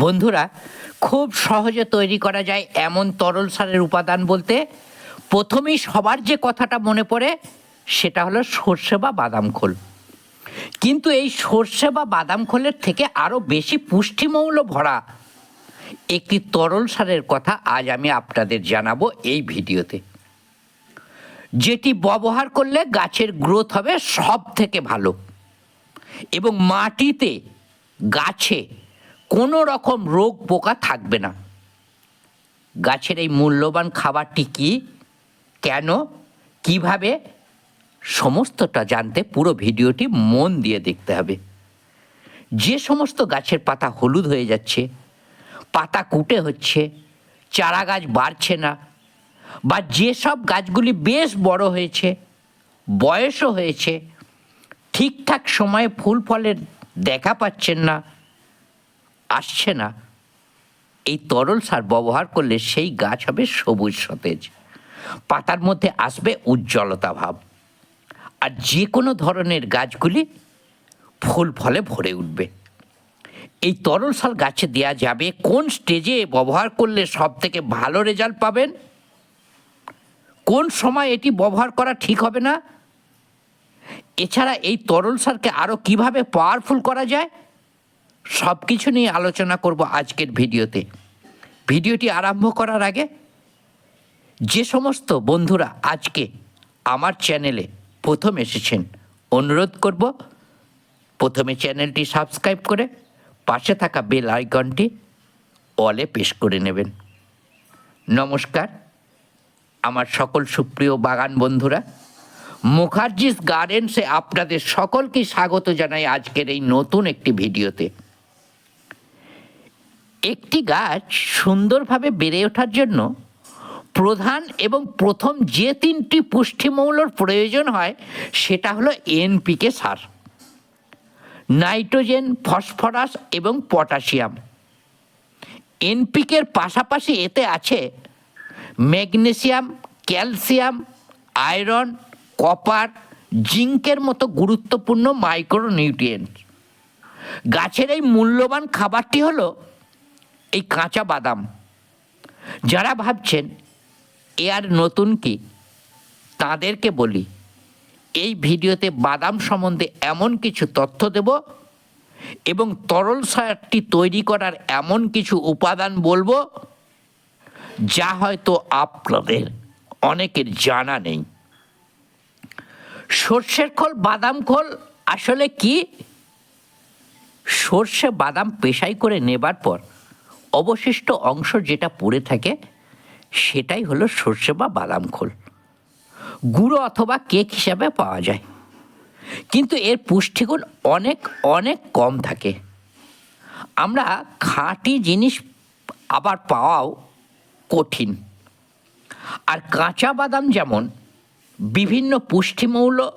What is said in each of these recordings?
বন্ধুরা, খুব সহজে তৈরি করা যায় এমন তরল সারের উপাদান বলতে প্রথমেই সবার যে কথাটা মনে পড়ে সেটা হলো সর্ষে বা বাদাম খোল। কিন্তু এই সর্ষে বা বাদাম খোলের থেকে আরও বেশি পুষ্টিমৌল ভরা একটি তরল সারের কথা আজ আমি আপনাদের জানাব এই ভিডিওতে। যেটি ব্যবহার করলে গাছের গ্রোথ হবে সব থেকে ভালো এবং মাটিতে গাছে কোনো রকম রোগ পোকা থাকবে না। গাছের এই মূল্যবান খাবারটি কি, কেন, কীভাবে, সমস্তটা জানতে পুরো ভিডিওটি মন দিয়ে দেখতে হবে। যে সমস্ত গাছের পাতা হলুদ হয়ে যাচ্ছে, পাতা কুটে হচ্ছে, চারা গাছ বাড়ছে না, বা যেসব গাছগুলি বেশ বড় হয়েছে, বয়সও হয়েছে, ঠিকঠাক সময়ে ফুল ফলের দেখা পাচ্ছেন না আসছে না। এই তরল সার ব্যবহার করলে সেই গাছ হবে সবুজ সতেজ। পাতার মধ্যে আসবে উজ্জ্বলতা ভাব। আর যে কোনো ধরনের গাছগুলি ফুল ফলে ভরে উঠবে। এই তরল সার গাছে দেওয়া যাবে কোন স্টেজে ব্যবহার করলে সব থেকে ভালো রেজাল্ট পাবেন? কোন সময় এটি ব্যবহার করা ঠিক হবে না? এছাড়া এই তরল সারকে আরও কীভাবে পাওয়ারফুল করা যায়? সব কিছু নিয়ে আলোচনা করব আজকের ভিডিওতে। ভিডিওটি আরম্ভ করার আগে যে সমস্ত বন্ধুরা আজকে আমার চ্যানেলে প্রথম এসেছেন, অনুরোধ করব প্রথমে চ্যানেলটি সাবস্ক্রাইব করে পাশে থাকা বেল আইকনটি অলে পেশ করে নেবেন। নমস্কার, আমার সকল সুপ্রিয় বাগান বন্ধুরা। মুখার্জিস গার্ডেন্সে আপনাদের সকলকে স্বাগত জানাই আজকের এই নতুন একটি ভিডিওতে। একটি গাছ সুন্দরভাবে বেড়ে ওঠার জন্য প্রধান এবং প্রথম যে তিনটি পুষ্টিমৌলর প্রয়োজন হয়, সেটা হলো এনপিকে সার, নাইট্রোজেন, ফসফরাস এবং পটাশিয়াম। এনপিকের পাশাপাশি এতে আছে ম্যাগনেসিয়াম, ক্যালসিয়াম, আয়রন, কপার, জিঙ্কের মতো গুরুত্বপূর্ণ মাইক্রোনিউট্রিয়েন্ট। গাছের এই মূল্যবান খাবারটি হলো এই কাঁচা বাদাম। যারা ভাবছেন, এ আর নতুন কি? তাদেরকে বলি, এই ভিডিওতে বাদাম সম্বন্ধে এমন কিছু তথ্য দেব এবং তরল সারটি তৈরি করার এমন কিছু উপাদান বলব যা হয়তো আপনাদের অনেকের জানা নেই। সর্ষের খোল, বাদাম খোল আসলে কি? সর্ষে বাদাম পেশাই করে নেবার পর অবশিষ্ট অংশ যেটা পড়ে থাকে, সেটাই হলো সর্ষে বা বাদাম খোল। গুঁড়ো অথবা কেক হিসাবে পাওয়া যায়। কিন্তু এর পুষ্টিগুণ অনেক অনেক কম থাকে। আমরা খাঁটি জিনিস আবার পাওয়াও কঠিন। আর কাঁচা বাদাম যেমন বিভিন্ন পুষ্টিমৌল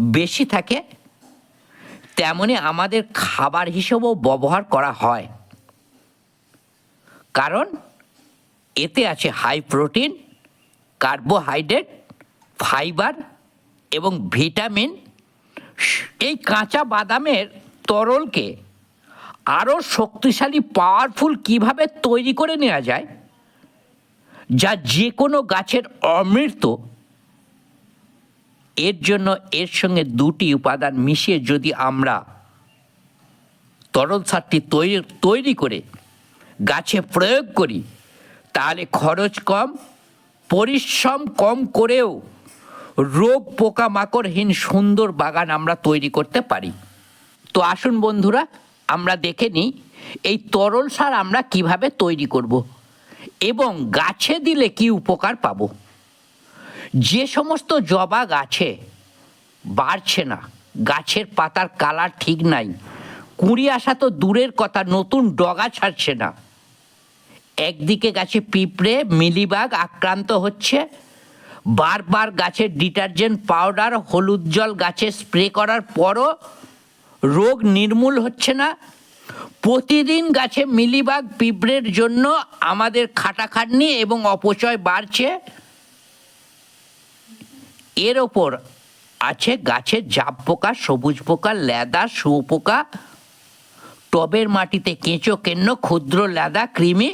বেশি থাকে, তেমনি আমাদের খাবার হিসেবেও ব্যবহার করা হয়। কারণ এতে আছে হাই প্রোটিন কার্বোহাইড্রেট ফাইবার এবং ভিটামিন এই কাঁচা বাদামের তরলকে আরও শক্তিশালী পাওয়ারফুল কীভাবে তৈরি করে নেওয়া যায়, যা যে কোনো গাছের অমৃত, এর জন্য এর সঙ্গে দুটি উপাদান মিশিয়ে যদি আমরা তরল সারটি তৈরি তৈরি করে গাছে প্রয়োগ করি, তাহলে খরচ কম, পরিশ্রম কম করেও রোগ পোকামাকড়হীন সুন্দর বাগান আমরা তৈরি করতে পারি। তো আসুন বন্ধুরা, আমরা দেখে নিই এই তরল সার আমরা কীভাবে তৈরি করব এবং গাছে দিলে কি উপকার পাব। যে সমস্ত জবা গাছে বাড়ছে না, গাছের পাতার কালার ঠিক নাই, কুঁড়ি আসা তো দূরের কথা, নতুন ডগা ছাড়ছে না একদিকে গাছে পিঁপড়ে, মিলিবাগ আক্রান্ত হচ্ছে। বারবার গাছের ডিটারজেন্ট পাউডার, হলুদ জল গাছে স্প্রে করার পরও রোগ নির্মূল হচ্ছে না। প্রতিদিন গাছে মিলিবাগ পিঁপড়ের জন্য আমাদের খাটাখাটনি এবং অপচয় বাড়ছে। এর ওপর আছে গাছের জাপ পোকা, সবুজ পোকা লেদা শুয়োপোকা, টবের মাটিতে কেঁচো, কেন্ন, ক্ষুদ্র লাদা কৃমি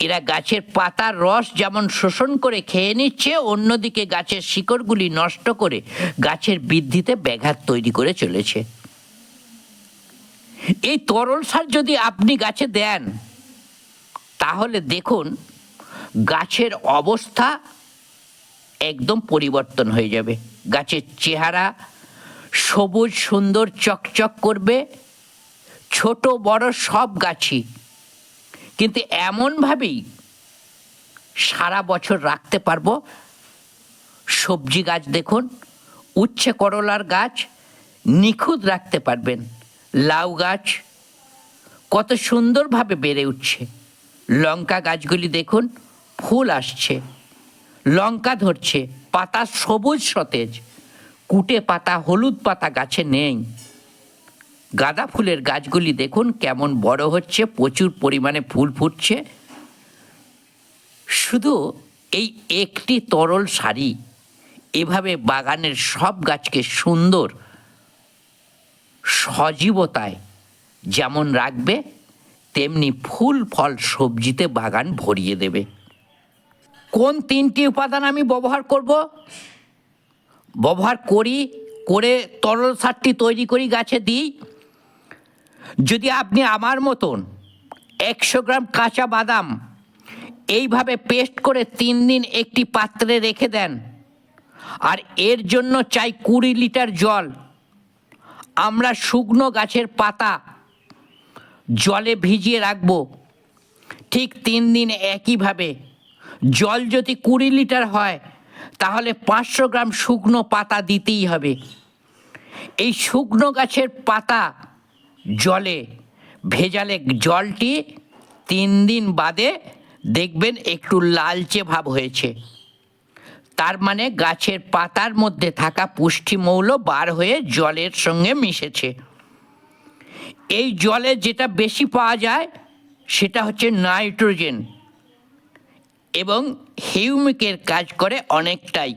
এরা গাছের পাতার রস যেমন শোষণ করে খেয়ে নিচ্ছে, অন্যদিকে গাছের শিকড়গুলি নষ্ট করে গাছের বৃদ্ধিতে ব্যাঘাত তৈরি করে চলেছে। এই তরল সার যদি আপনি গাছে দেন, তাহলে দেখুন গাছের অবস্থা একদম পরিবর্তন হয়ে যাবে। গাছের চেহারা সবুজ, সুন্দর, চকচক করবে। ছোট, বড় সব গাছই কিন্তু এমনভাবেই সারা বছর রাখতে পারব। সবজি গাছ দেখুন উচ্ছে করলার গাছ, নিখুঁত রাখতে পারবেন। লাউ গাছ, কত সুন্দরভাবে বেড়ে উঠছে। লঙ্কা গাছগুলি দেখুন, ফুল আসছে। লঙ্কা ধরছে, পাতা সবুজ সতেজ। কুটে পাতা, হলুদ পাতা গাছে নেই। গাঁদা ফুলের গাছগুলি দেখুন কেমন বড় হচ্ছে, প্রচুর পরিমাণে ফুল ফুটছে। শুধু এই একটি তরল শাড়ি এভাবে বাগানের সব গাছকে সুন্দর সজীবতায় যেমন রাখবে, তেমনি ফুল, ফল, সবজিতে বাগান ভরিয়ে দেবে। কোন তিনটি উপাদান আমি ব্যবহার করব? ব্যবহার করি, করে তরল সারটি তৈরি করি, গাছে দিই। যদি আপনি আমার মতন একশো গ্রাম কাঁচা বাদাম এইভাবে পেস্ট করে তিন দিন একটি পাত্রে রেখে দেন, আর এর জন্য চাই কুড়ি লিটার জল। আমরা শুকনো গাছের পাতা জলে ভিজিয়ে রাখব। ঠিক তিন দিন একইভাবে। জল যদি কুড়ি লিটার হয়, তাহলে পাঁচশো গ্রাম শুকনো পাতা দিতেই হবে। এই শুকনো গাছের পাতা জলে, ভেজালে জলটি তিন দিন বাদে দেখবেন একটু লালচে ভাব হয়েছে। তার মানে গাছের পাতার মধ্যে থাকা পুষ্টিমৌল বার হয়ে জলের সঙ্গে মিশেছে। এই জলে যেটা বেশি পাওয়া যায়, সেটা হচ্ছে নাইট্রোজেন এবং হিউমিকের কাজ করে অনেকটাই,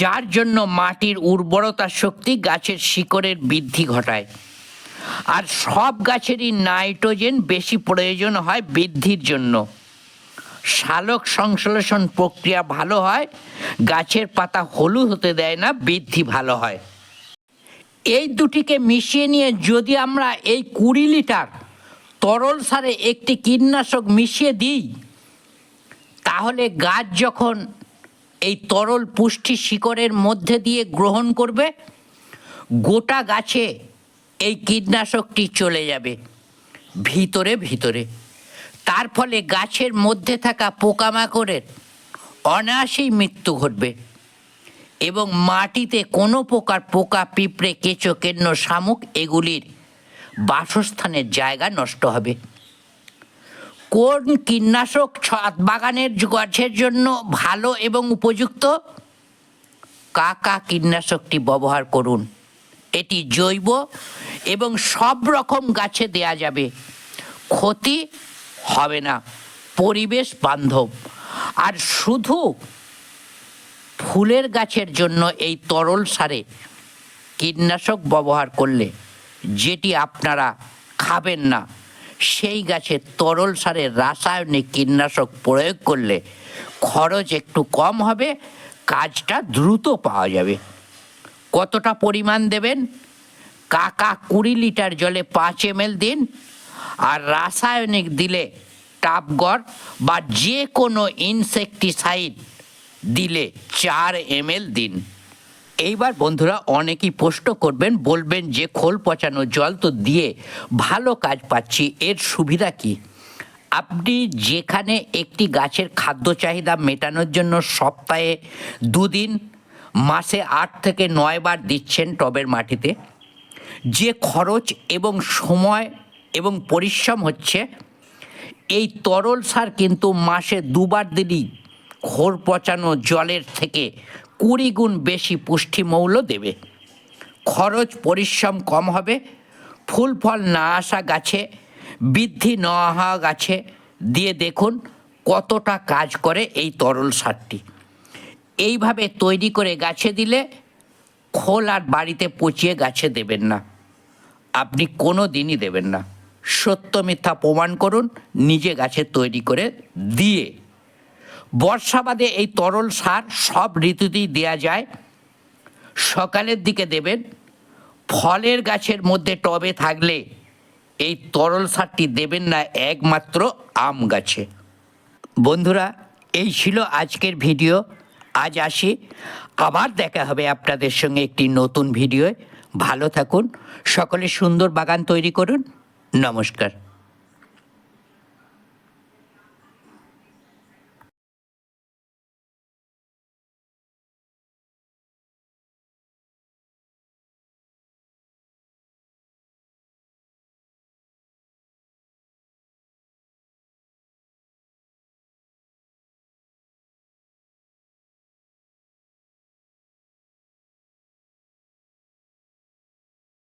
যার জন্য মাটির উর্বরতা শক্তি গাছের শিকড়ের বৃদ্ধি ঘটায়। আর সব গাছেরই নাইট্রোজেন বেশি প্রয়োজন হয় বৃদ্ধির জন্য। সালোক সংশ্লেষণ প্রক্রিয়া ভালো হয়, গাছের পাতা হলুদ হতে দেয় না, বৃদ্ধি ভালো হয়। এই দুটিকে মিশিয়ে নিয়ে যদি আমরা এই কুড়ি লিটার তরল সারে একটি কীটনাশক মিশিয়ে দিই, তাহলে গাছ যখন এই তরল পুষ্টি শিকড়ের মধ্যে দিয়ে গ্রহণ করবে, গোটা গাছে এই কীটনাশকটি চলে যাবে, ভিতরে ভিতরে। তার ফলে গাছের মধ্যে থাকা পোকামাকড়ের অনায়াসেই মৃত্যু ঘটবে এবং মাটিতে কোনো প্রকার পোকা, পিঁপড়ে, কেঁচো, কেন্ন, শামুক এগুলির বাসস্থানের জায়গা নষ্ট হবে। কোন কীটনাশক ছাদ বাগানের গাছের জন্য ভালো এবং উপযুক্ত? কাকা কীটনাশকটি ব্যবহার করুন। এটি জৈব এবং সব রকম গাছে দেয়া যাবে। ক্ষতি হবে না। পরিবেশ বান্ধব। আর শুধু ফুলের গাছের জন্য এই তরল সারে কীটনাশক ব্যবহার করলে যেটি আপনারা খাবেন না, সেই গাছে তরল সারে রাসায়নিক কীটনাশক প্রয়োগ করলে খরচ একটু কম হবে, কাজটা দ্রুত পাওয়া যাবে। কতটা পরিমাণ দেবেন? কাকা কুড়ি লিটার জলে পাঁচ এম দিন আর রাসায়নিক দিলে টাপগড় বা যে কোনো ইনসেকটিসাইড দিলে চার এম দিন। এইবার বন্ধুরা অনেকেই প্রশ্ন করবেন, বলবেন যে খোল পচানো জল তো দিয়ে ভালো কাজ পাচ্ছি, এর সুবিধা কি? আপনি যেখানে একটি গাছের খাদ্য চাহিদা মেটানোর জন্য সপ্তাহে দুদিন মাসে আট থেকে নয় বার দিচ্ছেন টবের মাটিতে। যে খরচ এবং সময় এবং পরিশ্রম হচ্ছে, এই তরল সার কিন্তু মাসে দুবার দিলেই খোর পচানো জলের থেকে কুড়ি গুণ বেশি পুষ্টিমৌল দেবে। খরচ পরিশ্রম কম হবে, ফুল ফল না আসা গাছে, বৃদ্ধি না হওয়া গাছে। দিয়ে দেখুন কতটা কাজ করে এই তরল সারটি। এইভাবে তৈরি করে গাছে দিলে খোল আর বাড়িতে পচিয়ে গাছে দেবেন না। আপনি কোনো দিনই দেবেন না। সত্য মিথ্যা প্রমাণ করুন, নিজে গাছে তৈরি করে দিয়ে। বর্ষাবাদে এই তরল সার সব ঋতুতেই দেয়া যায়। সকালের দিকে দেবেন। ফলের গাছের মধ্যে টবে থাকলে এই তরল সারটি দেবেন না একমাত্র আম গাছে। বন্ধুরা, এই ছিল আজকের ভিডিও। আজ আসি। আবার দেখা হবে আপনাদের সঙ্গে একটি নতুন ভিডিওয়। ভালো থাকুন, সকলে সুন্দর বাগান তৈরি করুন। নমস্কার।